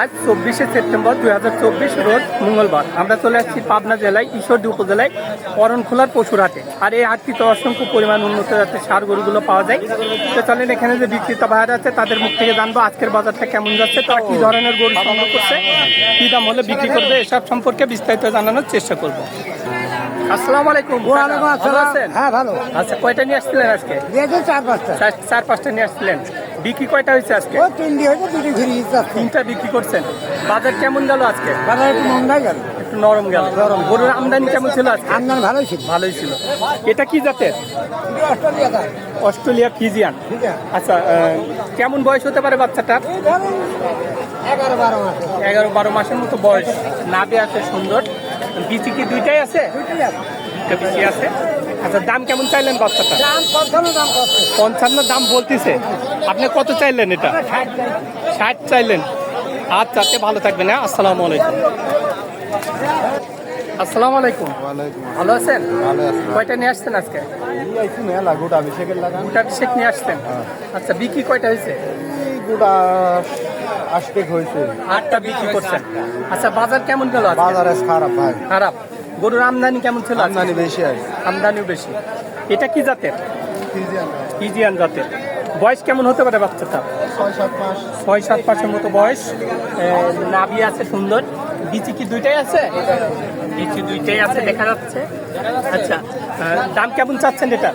আজ চব্বিশে সেপ্টেম্বর দুই হাজার চব্বিশ রোজ মঙ্গলবার। আমরা চলে আসছি পাবনা জেলায় ঈশ্বরদী উপজেলায় করণখোলার পশুর হাটে আর এই হাটটিতে অসংখ্য পরিমাণ উন্নত জাতের সার গরুগুলো পাওয়া যায়। তো চলেন এখানে যে বিক্রেতা ভাইরা আছে তাদের মুখ থেকে জানব আজকের বাজারটা কেমন যাচ্ছে তারা কি ধরনের গরু সংগ্রহ করছে কি দাম হলে বিক্রি করবে এসব সম্পর্কে বিস্তারিত জানানোর চেষ্টা করব। আসসালামু আলাইকুম ভালো আছেন? হ্যাঁ ভালো। আচ্ছা কয়টা নিয়ে আসছিলেন আজকে? চার পাঁচটা। চার পাঁচটা নিয়ে আসছিলেন। বিক্রি কয়টা হয়েছে আজকে? ও তিনটি হয়েছে দুটি ফিরিয়ে যাচ্ছে তিনটা বিক্রি করছেন। বাজার কেমন গেল আজকে? বাজার একটু মন্দাই গেল। একটু নরম গেল। নরম গরুর আমদানি কেমন ছিল আজকে? আমদানি ভালোই ছিল। ভালোই ছিল। এটা কি জাতের? Australia Australia Fijian. ঠিক আছে আচ্ছা আহ, কেমন বয়স হতে পারে বাচ্চাটার? এই ধরুন এগারো বারো মাস। এগারো বারো মাসের মতো বয়স। নাভি আছে সুন্দর। বিচি কি দুইটাই আছে? দুইটি আছে। বিচি আছে। আচ্ছা দাম কেমন চাইলেন বাচ্চাটা? দাম পঞ্চান্ন দাম পঞ্চান্ন দাম বলতেছে। আপনি কত চাইলেন এটা? ষাট চাইলেন। আচ্ছা আচ্ছা ভালো থাকবেন হ্যাঁ? আসসালামু আলাইকুম। আসসালামু আলাইকুম। ভালো আছেন? কয়টা নিয়ে আসছেন আজকে? মেলা গোটা বিশেষের লাগান গোটা শেখ নিয়ে আসছেন? আচ্ছা বিক্রি কয়টা হয়েছে? গোটা হয়েছে। আটটা বিক্রি করছেন। আচ্ছা বাজার কেমন গেল? খারাপ ভাই। খারাপ। গরুর আমদানি কেমন ছিল? আমদানি বেশি আছে আমদানিও বেশি। এটা কি জাতের? ইজিয়ান জাতের। বয়স কেমন হতে পারে বাচ্চাটা ছয় সাত মাসের মতো বয়স। নাভি আছে সুন্দর। বিচি কি দুইটাই আছে? বিচি দুইটাই আছে দেখা যাচ্ছে। আচ্ছা দাম কেমন চাচ্ছেন এটা?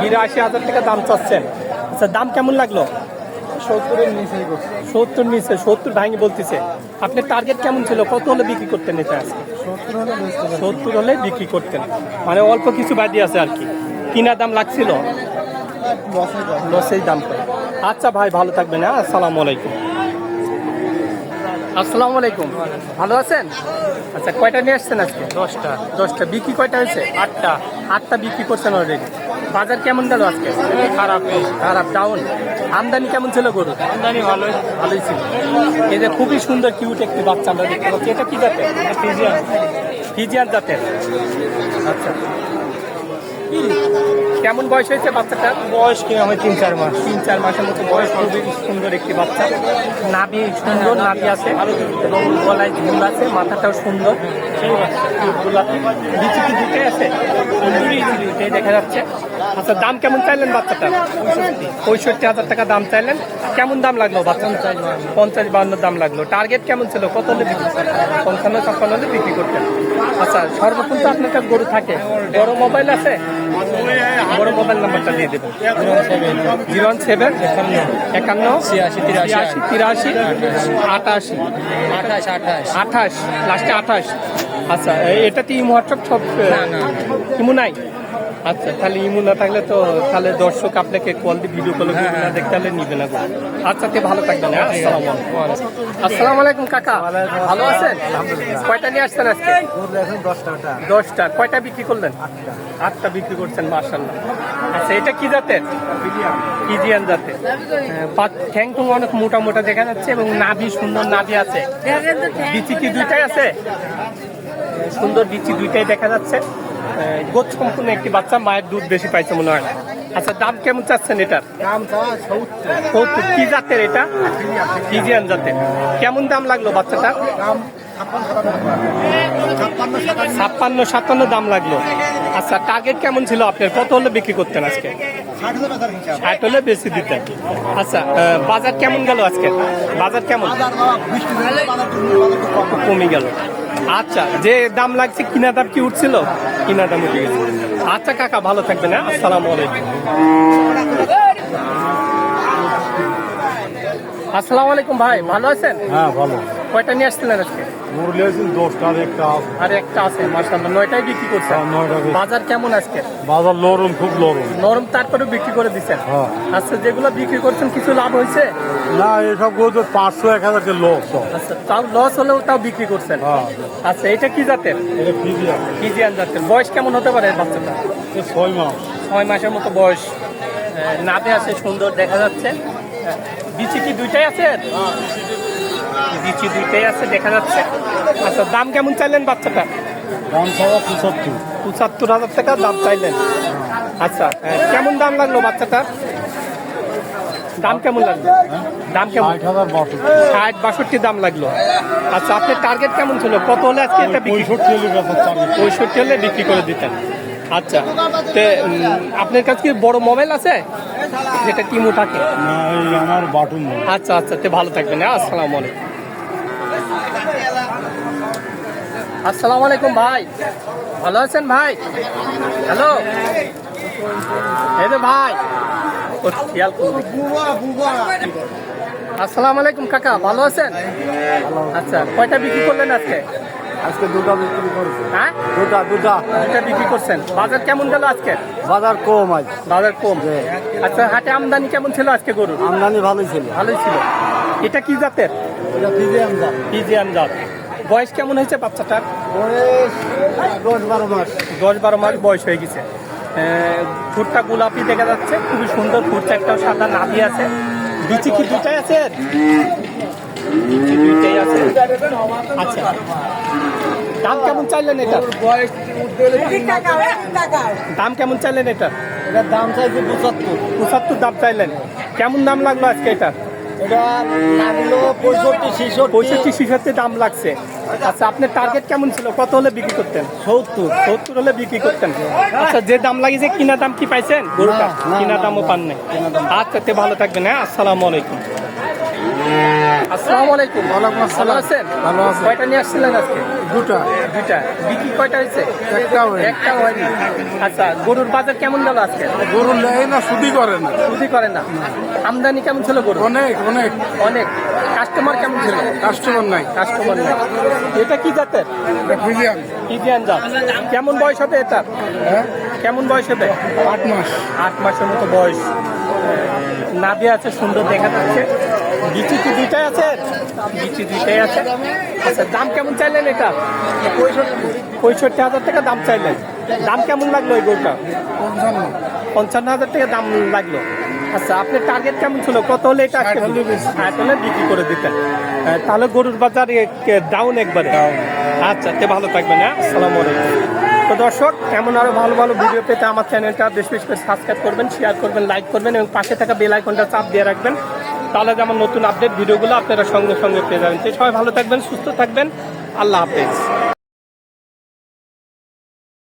বিরাশি হাজার টাকা দাম চাচ্ছেন। আচ্ছা দাম কেমন লাগল? সত্তর নিচে সত্তর ভাঙি বলতেছে। আপনার টার্গেট কেমন ছিল? কত হলে বিক্রি করতেন এটা সত্তর হলে সত্তর হলে বিক্রি করতেন। মানে অল্প কিছু বাদি আছে আর কি। কিনা দাম লাগছিল। লসেই দাম করে আচ্ছা ভাই ভালো থাকবেন হ্যাঁ? আসসালামু আলাইকুম। আসসালামু আলাইকুম। ভালো আছেন? আচ্ছা কয়টা নিয়ে আসছেন আজকে? দশটা। দশটা। বিক্রি কয়টা হয়েছে? আটটা। আটটা বিক্রি করছেন অলরেডি বাজার কেমন গেল আজকে? খারাপ খারাপ ডাউন আমদানি কেমন ছিল গরু আমদানি ভালোই। ভালোই ছিল। এই যে খুবই সুন্দর কিউট একটি বাচ্চা আমরা দেখতে পাচ্ছি। এটা কি জাতের? ফিজিয়ান ফিজিয়ান জাতের। আচ্ছা। কেমন বয়স হয়েছে বাচ্চাটার? বয়স কি আমি তিন চার মাস। তিন চার মাসের মতো বয়স খুবই সুন্দর একটি বাচ্চা। নাভি সুন্দর নাভি আছে। এবং গলায় ঝুল আছে মাথাটাও সুন্দর। কি আছে। দেখা যাচ্ছে। আচ্ছা দাম কেমন চাইলেন বাচ্চাটা? পঁয়ষট্টি হাজার টাকা দাম চাইলেন। কেমন দাম লাগল বাচ্চা পঞ্চাশ বান্ন দাম লাগল। টার্গেট কেমন ছিল? কত হলে বিক্রি? পঞ্চান্ন ছাপ্পান্ন হলে বিক্রি করতেন। আচ্ছা সর্বক্ষণ তো আপনার কাছে গরু থাকে। বড় মোবাইল আছে? বড় মোবাইল নাম্বারটা দিয়ে দেবেন জিরো ওয়ান সেভেন একান্ন ছিয়াশি তিরাশি তিরাশি আটাশি। আঠাশ আঠাশ। আঠাশ লাস্টে আঠাশ। আচ্ছা এটা ইমো হোয়াটসঅ্যাপ সব ইমো নাই? আচ্ছা তাহলে ইমো না থাকলে তো তাহলে দর্শক আপনাকে কল দিয়ে ভিডিও কলে না দেখতে হলে নিবে না আচ্ছা তে ভালো থাকবেন হ্যাঁ আসসালামু আলাইকুম। কাকা। ভালো আছেন? কয়টা নিয়ে আসছেন আজকে? দশটা কয়টা বিক্রি করলেন? আটটা বিক্রি করছেন মার্শাল্লাহ আচ্ছা এটা কি জাতের? ইজিয়ান জাতের। ঠ্যাং টুং অনেক মোটা মোটা দেখা যাচ্ছে এবং নাভি সুন্দর নাভি আছে। বিচি কি দুইটাই আছে? সুন্দর বিচি দুইটাই দেখা যাচ্ছে। গোছ সম্পূর্ণ একটি বাচ্চা মায়ের দুধ বেশি পাইছে মনে হয় আচ্ছা দাম কেমন চাচ্ছেন এটার? দাম সত্তর। কি জাতের এটা? পিজিয়ান জাতের। কেমন দাম লাগল বাচ্চাটা ছাপ্পান্ন সাতান্ন দাম লাগল। আচ্ছা টার্গেট কেমন ছিল আপনার? কত হলে বিক্রি করতেন আজকে? ষাট হলে বেশি দিতেন। আচ্ছা বাজার কেমন গেল আজকে? বাজার কেমন? কমে গেল। আচ্ছা যে দাম লাগছে কিনা দাম কি উঠছিল? কিনা দাম উঠে গেছে। আচ্ছা কাকা, ভালো থাকবেন হ্যাঁ? আসসালামু আলাইকুম। আসসালামু আলাইকুম ভাই, ভালো আছেন? হ্যাঁ ভালো। কয়টা নিয়ে আসছিলেন আজকে? আছে দশটার একটা আর একটা আছে মার্শাল্লাহ নয়টাই বিক্রি করছেন? হ্যাঁ। বাজার কেমন আজকে? বাজার লরম খুব লরম নরম তারপরে বিক্রি করে দিচ্ছেন? হ্যাঁ। আচ্ছা যেগুলো বিক্রি করছেন কিছু লাভ হয়েছে? না এসব গরু পাঁচশো এক হাজার লস আচ্ছা তাও লস হলেও তাও বিক্রি করছেন? হ্যাঁ। আচ্ছা এটা কি জাতের? আছে ফিজিয়ান। জাতের। বয়স কেমন হতে পারে বাচ্চাটা ছয় মাস। ছয় মাসের মতো বয়স। আহ, আছে সুন্দর দেখা যাচ্ছে। বিচি কি দুইটাই আছে? বিচি দুইটাই আছে দেখা যাচ্ছে। আচ্ছা দাম কেমন চাইলেন বাচ্চাটা? দাম সবা পঁচাত্তর। পঁচাত্তর হাজার টাকা দাম চাইলেন। আচ্ছা কেমন দাম লাগল বাচ্চাটার দাম কেমন লাগল? দাম কেমন? ষাট বাষট্টি। দাম লাগল। আচ্ছা আপনার টার্গেট কেমন ছিল? কত হলে আজকে এটা পঁয়ষট্টি হলে পঁয়ষট্টি হলে বিক্রি করে দিতেন। আচ্ছা তে আপনার কাছে কি বড় মোবাইল আছে? যেটা টিমো থাকে? আমার বাটুন। আচ্ছা আচ্ছা তে ভালো থাকবেন। হ্যাঁ আসসালামু আলাইকুম। আসসালামু আলাইকুম ভাই। ভালো আছেন ভাই? হ্যালো? এই ভাই। আসসালামু আলাইকুম কাকা ভালো আছেন? আচ্ছা কয়টা বিক্রি করলেন আজকে? আজকে দুটা বিক্রি করেছে। হ্যাঁ? দুটা দুটা। দুটা বিক্রি করছেন। বাজার কেমন গেল আজকে? বাজার কম আজ। বাজার কম? আচ্ছা হাটে আমদানি কেমন ছিল আজকে গরুর? আমদানি ভালোই ছিল। ভালোই ছিল। এটা কি জাতের? এটা ফিজিয়াম দাম ফিজিয়ান জাত। বয়স কেমন হয়েছে বাচ্চাটার? দশ বারো মাস। দশ বারো মাস বয়স হয়ে গেছে। ফুটটা গোলাপি দেখা যাচ্ছে খুবই সুন্দর ফুটটা একটা সাদা নাভি আছে। বিচি কি দুটাই আছে? বিচি দুইটাই আছে। আচ্ছা। দাম কেমন চাইলেন এটা? দাম কেমন চাইলেন এটা? এটার দাম চাইছে পঁচাত্তর। পঁচাত্তর দাম চাইলেন। কেমন দাম লাগল আজকে এটা? এটা লাগল পঁয়ষট্টি ছেষট্টি। পঁয়ষট্টি ছিষট্টি দাম লাগছে। আচ্ছা আপনার টার্গেট কেমন ছিল? কত হলে বিক্রি করতেন? সত্তর। সত্তর হলে বিক্রি করতেন। আচ্ছা যে দাম লাগিয়েছে কিনা দাম কি পাইছেন? গরুটা কিনা দামও। পান নাই। আচ্ছা তে ভালো থাকবেন হ্যাঁ? আসসালামু আলাইকুম। আসসালামু আলাইকুম। ওয়ালাইকুম আসসালাম। আছেন? ভালো আছি। কয়টা নিয়ে আসছিলেন আজকে? দুটা। দুইটা বিক্রি কয়টা হয়েছে? একটা হয়নি। একটা হয়নি। আচ্ছা গরুর বাজার কেমন গেল আজকে? গরু নেয় না শুধু করে না। বুঝি করে না। আমদানি কেমন ছিল গরু অনেক অনেক। অনেক। কাস্টমার কেমন ছিল? কাস্টমার নাই। কাস্টমার নাই। এটা কি জাতের? ফিজিয়াম ইন্ডিয়ান জাত। কেমন বয়স হবে এটা হ্যাঁ? কেমন বয়স হবে? আট মাস। আট মাসের মতো বয়স। নাভি আছে সুন্দর দেখা যাচ্ছে। বিচি কি দুইটাই আছে? বিচি দুইটাই আছে। আচ্ছা দাম কেমন চাইলেন এটা? পঁয়ষট্টি হাজার টাকা দাম চাইলেন। দাম কেমন লাগল এই গরুটা পঞ্চান্ন। পঞ্চান্ন হাজার টাকা দাম লাগল। আচ্ছা আপনার টার্গেট কেমন ছিল? কত হলে এটা ষাট হলে বিক্রি করে দিতেন। তাহলে গরুর বাজার ডাউন একবারে। আচ্ছা তে ভালো থাকবেন হ্যাঁ? আসসালামু আলাইকুম। তো দর্শক এমন আরও ভালো ভালো ভিডিও পেতে আমার চ্যানেলটা বেশ বেশি করে সাবস্ক্রাইব করবেন শেয়ার করবেন লাইক করবেন এবং পাশে থাকা বেল আইকনটা চাপ দিয়ে রাখবেন। তাহলে যেমন নতুন আপডেট ভিডিওগুলো আপনারা সঙ্গে সঙ্গে পেয়ে যাবেন। সবাই ভালো থাকবেন, সুস্থ থাকবেন। আল্লাহ হাফেজ।